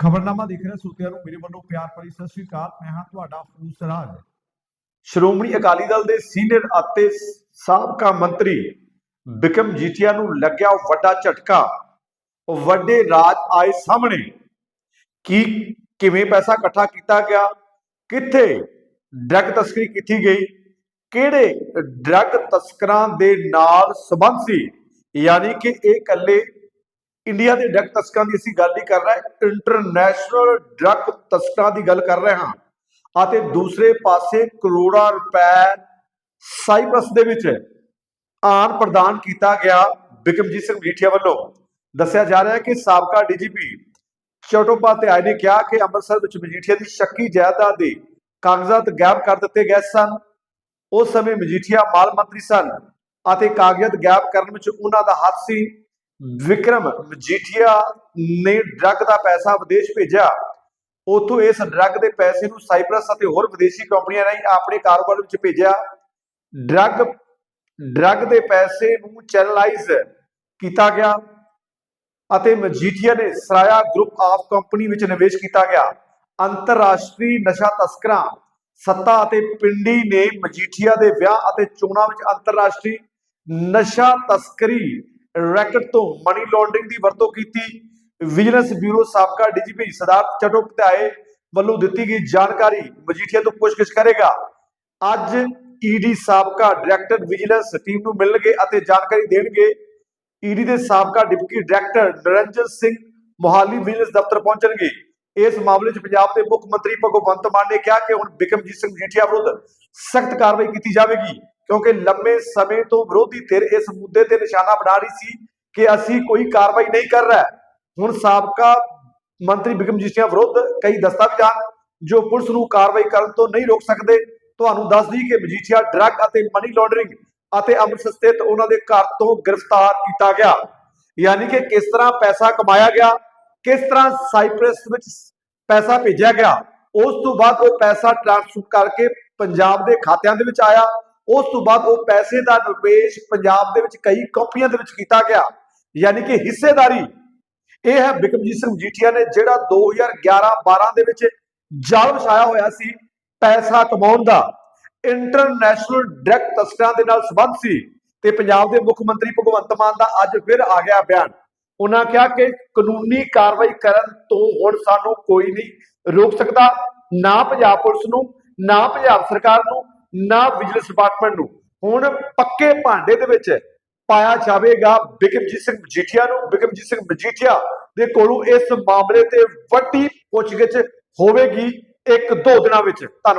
ਖਬਰਨਾਮਾ ਦੇਖ ਰਹੇ ਸਰੋਤਿਆਂ ਨੂੰ, ਮੇਰੇ ਵੱਲੋਂ ਪਿਆਰ ਭਰੀ ਸਤਿ ਸ੍ਰੀ ਅਕਾਲ। ਮੈਂ ਹਾਂ ਤੁਹਾਡਾ ਫੂਸ ਰਾਜ। ਸ਼੍ਰੋਮਣੀ ਅਕਾਲੀ ਦਲ ਦੇ ਸੀਨੀਅਰ ਅਤੇ ਸਾਬਕਾ ਮੰਤਰੀ ਬਿਕਮ ਜੀਠੀਆ ਨੂੰ ਲੱਗਿਆ ਵੱਡਾ ਝਟਕਾ। ਵੱਡੇ ਰਾਜ ਆਏ ਸਾਹਮਣੇ। ਕੀ, ਕਿਵੇਂ ਪੈਸਾ ਇਕੱਠਾ ਕੀਤਾ ਗਿਆ? ਕਿੱਥੇ ਡਰੱਗ ਤਸਕਰੀ ਕੀਤੀ ਗਈ? ਕਿਹੜੇ ਡਰੱਗ ਤਸਕਰਾਂ ਦੇ ਨਾਲ ਸੰਬੰਧ ਸੀ? ਯਾਨੀ ਕਿ ਇਹ ਇਕੱਲੇ ਇੰਡੀਆ ਦੇ ਡਰੱਗ ਤਸਕਰਾਂ ਦੀ ਅਸੀਂ ਗੱਲ ਨਹੀਂ ਕਰ ਰਹੇ ਇੰਟਰਨੈਸ਼ਨਲ ਡਰੱਗ ਤਸਕਰਾਂ ਦੀ ਗੱਲ ਕਰ ਰਹੇ ਹਾਂ। ਅਤੇ ਦੂਸਰੇ ਪਾਸੇ ਕਰੋੜਾਂ ਰੁਪਏ ਸਾਈਪਰਸ ਦੇ ਵਿੱਚ ਆਨ ਪ੍ਰਦਾਨ ਕੀਤਾ ਗਿਆ ਬਿਕਮਜੀਤ ਸਿੰਘ ਮਜੀਠੀਆ ਵੱਲੋਂ। ਦੱਸਿਆ ਜਾ ਰਿਹਾ ਹੈ ਕਿ ਸਾਬਕਾ ਡੀਜੀਪੀ ਚਟੋਪਾਧਿਆਏ ਨੇ ਕਿਹਾ ਕਿ ਅੰਮ੍ਰਿਤਸਰ ਵਿੱਚ ਮਜੀਠੀਆ ਦੀ ਸ਼ੱਕੀ ਜਾਇਦਾਦ ਦੇ ਕਾਗਜ਼ਾਤ ਗਾਇਬ ਕਰ ਦਿੱਤੇ ਗਏ ਸਨ। ਉਸ ਸਮੇਂ ਮਜੀਠੀਆ ਮਾਲ ਮੰਤਰੀ ਸਨ ਅਤੇ ਕਾਗਜ਼ਾਤ ਗਾਇਬ ਕਰਨ ਵਿੱਚ ਉਹਨਾਂ ਦਾ ਹੱਥ ਸੀ। ਵਿਕਰਮ ਮਜੀਠੀਆ ਨੇ ਡਰੱਗ ਦਾ ਪੈਸਾ ਵਿਦੇਸ਼ ਭੇਜਿਆ। ਉਥੋਂ ਇਸ ਡਰੱਗ ਦੇ ਪੈਸੇ ਨੂੰ ਸਾਈਪਰਸ ਅਤੇ ਹੋਰ ਵਿਦੇਸ਼ੀ ਕੰਪਨੀਆਂ ਰਾਹੀਂ ਆਪਣੇ ਕਾਰੋਬਾਰ ਵਿੱਚ ਭੇਜਿਆ। ਡਰੱਗ ਡਰੱਗ ਦੇ ਪੈਸੇ ਨੂੰ ਚੈਨਲਾਈਜ਼ ਕੀਤਾ ਗਿਆ ਅਤੇ ਮਜੀਠੀਆ ਨੇ ਸਰਾਇਆ ਗਰੁੱਪ ਆਫ ਕੰਪਨੀ ਵਿੱਚ ਨਿਵੇਸ਼ ਕੀਤਾ ਗਿਆ। ਅੰਤਰਰਾਸ਼ਟਰੀ ਨਸ਼ਾ ਤਸਕਰਾਂ, ਸੱਤਾ ਅਤੇ ਪਿੰਡੀ ਨੇ ਮਜੀਠੀਆ ਦੇ ਵਿਆਹ ਅਤੇ ਚੋਣਾਂ ਵਿੱਚ ਅੰਤਰਰਾਸ਼ਟਰੀ ਨਸ਼ਾ ਤਸਕਰੀ ਰੈਕਟ ਤੋਂ ਮਨੀ ਲਾਂਡਰਿੰਗ ਦੀ ਵਰਤੋਂ ਕੀਤੀ। ਵਿਜੀਲੈਂਸ ਬਿਊਰੋ ਸਾਬਕਾ ਡੀਜੀਪੀ ਸਰਦਾਰ ਚਟੋਪਧਿਆਏ ਵੱਲੋਂ ਦਿੱਤੀ ਗਈ ਜਾਣਕਾਰੀ ਮਜੀਠੀਆ ਤੋਂ ਪੁੱਛਗਿੱਛ ਕਰੇਗਾ। ਅੱਜ ਈਡੀ ਸਾਬਕਾ ਡਾਇਰੈਕਟਰ ਵਿਜੀਲੈਂਸ ਟੀਮ ਨੂੰ ਮਿਲਣਗੇ ਅਤੇ ਜਾਣਕਾਰੀ ਦੇਣਗੇ। ਈਡੀ ਦੇ ਸਾਬਕਾ deputy director Narinder Singh Mohali vigilance ਦਫ਼ਤਰ ਪਹੁੰਚਣਗੇ। ਇਸ ਮਾਮਲੇ 'ਚ ਪੰਜਾਬ ਦੇ ਮੁੱਖ ਮੰਤਰੀ ਭਗਵੰਤ ਮਾਨ ਨੇ ਕਿਹਾ ਕਿ ਹੁਣ ਬਿਕਮਜੀਤ ਸਿੰਘ ਮਜੀਠੀਆ ਵਿਰੁੱਧ ਸਖਤ ਕਾਰਵਾਈ ਕੀਤੀ ਜਾਵੇਗੀ। ਕਿਉਂਕਿ ਲੰਮੇ ਸਮੇਂ ਤੋਂ ਵਿਰੋਧੀ ਧਿਰ ਇਸ ਮੁੱਦੇ ਤੇ ਨਿਸ਼ਾਨਾ ਬਣਾ ਰਹੀ ਸੀ ਕਿ ਅਸੀਂ ਕੋਈ ਕਾਰਵਾਈ ਨਹੀਂ ਕਰ ਰਹੇ। ਹੁਣ ਸਾਬਕਾ ਮੰਤਰੀ ਬਿਕਮ ਜੀਠੀਆ ਵਿਰੁੱਧ ਕਈ ਦਸਤਾਵੇਜ਼ਾਂ ਜੋ ਪੁਲਿਸ ਨੂੰ ਕਾਰਵਾਈ ਕਰਨ ਤੋਂ ਨਹੀਂ ਰੋਕ ਸਕਦੇ, ਤੁਹਾਨੂੰ ਦੱਸ ਦਈ ਕਿ ਮਜੀਠੀਆ ਡਰੱਗ ਅਤੇ ਮਨੀ ਲਾਂਡਰਿੰਗ ਅਤੇ ਅੰਮ੍ਰਿਤਸਰ ਸਥਿਤ ਉਹਨਾਂ ਦੇ ਘਰ ਤੋਂ ਗ੍ਰਿਫਤਾਰ ਕੀਤਾ ਗਿਆ। ਯਾਨੀ ਕਿ ਕਿਸ ਤਰ੍ਹਾਂ ਪੈਸਾ ਕਮਾਇਆ ਗਿਆ, ਕਿਸ ਤਰ੍ਹਾਂ ਸਾਈਪ੍ਰਸ ਵਿੱਚ ਪੈਸਾ ਭੇਜਿਆ ਗਿਆ, ਉਸ ਤੋਂ ਬਾਅਦ ਉਹ ਪੈਸਾ ਟ੍ਰਾਂਸਫਰ ਕਰਕੇ ਪੰਜਾਬ ਦੇ ਖਾਤਿਆਂ ਦੇ ਵਿੱਚ ਆਇਆ। ਉਸ ਤੋਂ ਬਾਅਦ ਉਹ ਪੈਸੇ ਦਾ ਨਿਵੇਸ਼ ਪੰਜਾਬ ਦੇ ਵਿੱਚ ਕਈ ਕੰਪਨੀਆਂ ਦੇ ਵਿੱਚ ਕੀਤਾ ਗਿਆ। ਯਾਨੀ ਕਿ ਹਿੱਸੇਦਾਰੀ। ਇਹ ਹੈ ਬਿਕਮਜੀਤ ਸਿੰਘ ਮਜੀਠੀਆ ਨੇ, ਜਿਹੜਾ 2011-12 ਦੇ ਵਿੱਚ ਜਾਲ ਵਿਛਾਇਆ ਹੋਇਆ ਸੀ ਪੈਸਾ ਕਮਾਉਣ ਦਾ। ਇੰਟਰਨੈਸ਼ਨਲ ਡਰੱਗ ਤਸਕਰਾਂ ਦੇ ਨਾਲ ਸੰਬੰਧ ਸੀ ਤੇ ਪੰਜਾਬ ਦੇ ਮੁੱਖ ਮੰਤਰੀ ਭਗਵੰਤ ਮਾਨ ਦਾ ਅੱਜ ਫਿਰ ਆ ਗਿਆ ਬਿਆਨ। ਉਹਨਾਂ ਕਿਹਾ ਕਿ ਕਾਨੂੰਨੀ ਕਾਰਵਾਈ ਕਰਨ ਤੋਂ ਹੁਣ ਸਾਨੂੰ ਕੋਈ ਨਹੀਂ ਰੋਕ ਸਕਦਾ। ਨਾ ਪੰਜਾਬ ਪੁਲਿਸ ਨੂੰ, ਨਾ ਪੰਜਾਬ ਸਰਕਾਰ ਨੂੰ ਨਾ ਵਿਜੀਲੈਂਸ ਡਿਪਾਰਟਮੈਂਟ ਨੂੰ। ਹੁਣ ਪੱਕੇ ਭਾਂਡੇ ਦੇ ਵਿੱਚ ਪਾਇਆ ਜਾਵੇਗਾ ਬਿਕਮਜੀਤ ਸਿੰਘ ਮਜੀਠੀਆ ਨੂੰ। ਬਿਕਮਜੀਤ ਸਿੰਘ ਮਜੀਠੀਆ ਦੇ ਕੋਲੋਂ ਇਸ ਮਾਮਲੇ ਤੇ ਵੱਡੀ ਪੁੱਛਗਿੱਛ ਹੋਵੇਗੀ ਇੱਕ ਦੋ ਦਿਨਾਂ ਵਿੱਚ। ਧੰਨਵਾਦ।